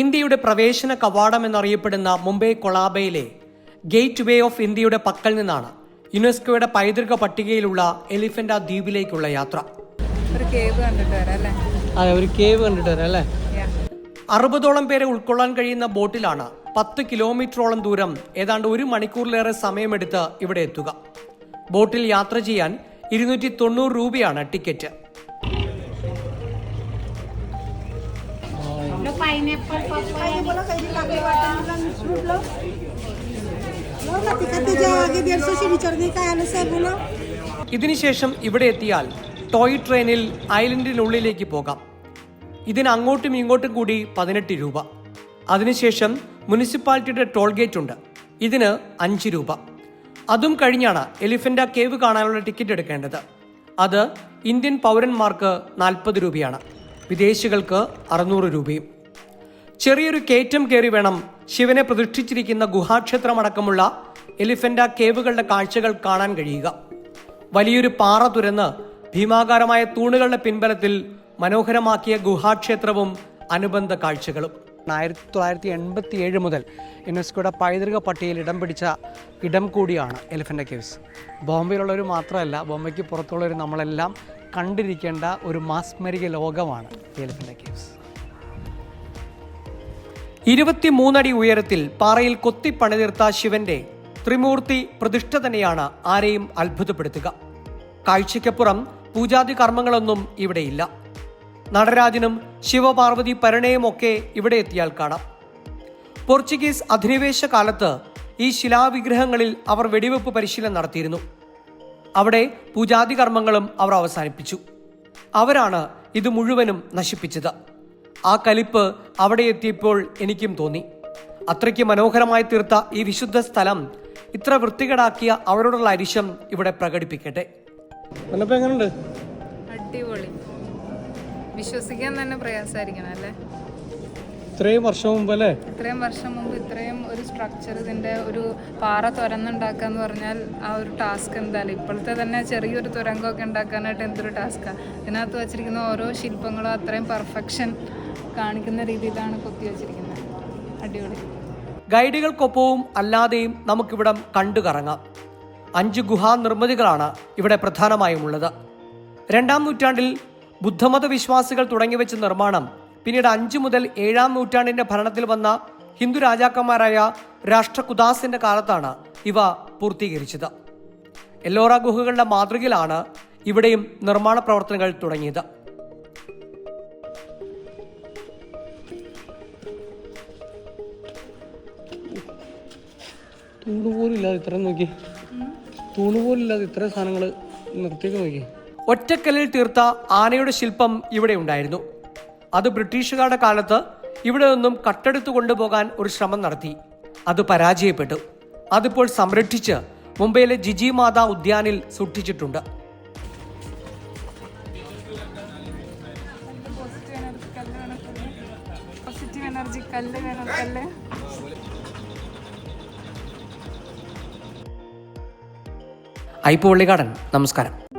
ഇന്ത്യയുടെ പ്രവേശന കവാടം എന്നറിയപ്പെടുന്ന മുംബൈ കൊളാബയിലെ ഗേറ്റ് വേ ഓഫ് ഇന്ത്യയുടെ പക്കൽ നിന്നാണ് യുനെസ്കോയുടെ പൈതൃക പട്ടികയിലുള്ള എലിഫന്റ ദ്വീപിലേക്കുള്ള യാത്ര. ഒരു കേവ് കണ്ടിട്ട് വരാം അല്ലേ? അതെ ഒരു കേവ് കണ്ടിട്ട് വരാം അല്ലേ? Yeah. അറുപതോളം പേരെ ഉൾക്കൊള്ളാൻ കഴിയുന്ന ബോട്ടിലാണ് പത്ത് കിലോമീറ്ററോളം ദൂരം ഏതാണ്ട് ഒരു മണിക്കൂറിലേറെ സമയമെടുത്ത് ഇവിടെ എത്തുക. ബോട്ടിൽ യാത്ര ചെയ്യാൻ ഇരുന്നൂറ്റി തൊണ്ണൂറ് രൂപയാണ് ടിക്കറ്റ്. लो ना तिकट जाओ आगे डेढ़ सौ सीढ़ी चढ़ने का है ना से बोलो ഇതിനുശേഷം ഇവിടെ എത്തിയാൽ ടോയ് ട്രെയിനിൽ ഐലൻഡിനുള്ളിലേക്ക് പോകാം ഇതിന് അങ്ങോട്ടും ഇങ്ങോട്ടും കൂടി പതിനെട്ട് രൂപ അതിനുശേഷം മുനിസിപ്പാലിറ്റിയുടെ ടോൾ ഗേറ്റ് ഉണ്ട് ഇതിന് അഞ്ച് രൂപ അതും കഴിഞ്ഞാണ് എലിഫന്റ കേവ് കാണാനുള്ള ടിക്കറ്റ് എടുക്കേണ്ടത് അത് ഇന്ത്യൻ പൗരന്മാർക്ക് നാൽപ്പത് രൂപയാണ് വിദേശികൾക്ക് അറുന്നൂറ് രൂപയും ചെറിയൊരു കയറ്റം കയറി വേണം. ശിവനെ പ്രതിഷ്ഠിച്ചിരിക്കുന്ന ഗുഹാക്ഷേത്രമടക്കമുള്ള എലിഫന്റ കേവുകളുടെ കാഴ്ചകൾ കാണാൻ കഴിയുക. വലിയൊരു പാറ തുരന്ന് ഭീമാകാരമായ തൂണുകളുടെ പിൻബലത്തിൽ മനോഹരമാക്കിയ ഗുഹാക്ഷേത്രവും അനുബന്ധ കാഴ്ചകളും. ആയിരത്തി തൊള്ളായിരത്തി എൺപത്തി ഏഴ് മുതൽ യുനെസ്കോയുടെ പൈതൃക പട്ടികയിൽ ഇടം പിടിച്ച ഇടം കൂടിയാണ് എലിഫന്റ കേവ്സ്. ബോംബെയിലുള്ളവർ മാത്രമല്ല ബോംബെക്ക് പുറത്തുള്ളവർ നമ്മളെല്ലാം കണ്ടിരിക്കേണ്ട ഒരു മാസ്മരിക ലോകമാണ് എലിഫന്റ കേവ്സ്. ഇരുപത്തിമൂന്നടി ഉയരത്തിൽ പാറയിൽ കൊത്തിപ്പണിതീർത്ത ശിവന്റെ ത്രിമൂർത്തി പ്രതിഷ്ഠ തന്നെയാണ് ആരെയും അത്ഭുതപ്പെടുത്തുക. കാഴ്ചയ്ക്കപ്പുറം പൂജാതി കർമ്മങ്ങളൊന്നും ഇവിടെയില്ല. നടരാജനും ശിവപാർവതി പരണയുമൊക്കെ ഇവിടെ എത്തിയാൽ കാണാം. പോർച്ചുഗീസ് അധിനിവേശ കാലത്ത് ഈ ശിലാവിഗ്രഹങ്ങളിൽ അവർ വെടിവെപ്പ് പരിശീലനം നടത്തിയിരുന്നു. അവിടെ പൂജാതി കർമ്മങ്ങളും അവർ അവസാനിപ്പിച്ചു. അവരാണ് ഇത് മുഴുവനും നശിപ്പിച്ചത്. ആ കലിപ്പ് അവിടെ എത്തിയപ്പോൾ എനിക്കും തോന്നി. അത്രയ്ക്ക് മനോഹരമായി തീർത്ത ഈ വിശുദ്ധ സ്ഥലം ഇത്ര വൃത്തികേടാക്കിയ അവരോടുള്ള അരിശം ഇവിടെ പ്രകടിപ്പിക്കട്ടെ. അടിപൊളി. വിശ്വസിക്കാൻ തന്നെ പ്രയാസമായിരിക്കണം അല്ലേ? ഇത്രയും വർഷം മുമ്പ് അല്ലേ? ഇത്രയും വർഷം മുമ്പ് ഇത്രയും ഒരു സ്ട്രക്ചർ ഇതിന്റെ ഒരു പാറ തുരന്നുണ്ടാക്കുക എന്ന് പറഞ്ഞാൽ ആ ഒരു ടാസ്ക് എന്തായാലും ഇപ്പോഴത്തെ തന്നെ ചെറിയൊരു തുരങ്കമൊക്കെ ഉണ്ടാക്കാനായിട്ട് എന്തൊരു ടാസ്ക്കാണ് ഇതിനകത്ത് വെച്ചിരിക്കുന്ന ഓരോ ശില്പങ്ങളും അത്രയും പെർഫെക്ഷൻ കാണിക്കുന്ന രീതിയിലാണ് കൊത്തി വെച്ചിരിക്കുന്നത്. അടിപൊളി. ഗൈഡുകൾക്കൊപ്പവും അല്ലാതെയും നമുക്കിവിടം കണ്ടു കറങ്ങാം. അഞ്ച് ഗുഹാ നിർമ്മിതികളാണ് ഇവിടെ പ്രധാനമായും ഉള്ളത്. രണ്ടാം നൂറ്റാണ്ടിൽ ബുദ്ധമത വിശ്വാസികൾ തുടങ്ങിവെച്ച നിർമ്മാണം പിന്നീട് അഞ്ചു മുതൽ ഏഴാം നൂറ്റാണ്ടിന്റെ ഭരണത്തിൽ വന്ന ഹിന്ദു രാജാക്കന്മാരായ രാഷ്ട്രകുദാസിന്റെ കാലത്താണ് ഇവ പൂർത്തീകരിച്ചത്. എല്ലോറ ഗുഹകളുടെ മാതൃകയിലാണ് ഇവിടെയും നിർമ്മാണ പ്രവർത്തനങ്ങൾ തുടങ്ങിയത്. തൂണ് പോലും ഇല്ലാതെ ഇത്ര നോക്കി. തൂണ് പോലും ഇല്ലാതെ ഇത്ര സാധനങ്ങൾ നിർത്തിയൊക്കെ നോക്കി. ഒറ്റക്കല്ലിൽ തീർത്ത ആനയുടെ ശില്പം ഇവിടെ ഉണ്ടായിരുന്നു. അത് ബ്രിട്ടീഷുകാരുടെ കാലത്ത് ഇവിടെ നിന്നും കട്ടെടുത്ത് കൊണ്ടുപോകാൻ ഒരു ശ്രമം നടത്തി. അത് പരാജയപ്പെട്ടു. അതിപ്പോൾ സംരക്ഷിച്ച് മുംബൈയിലെ ജിജി മാതാ ഉദ്യാനിൽ സൂക്ഷിച്ചിട്ടുണ്ട്. ഐ പള്ളിക്കാടൻ നമസ്കാരം.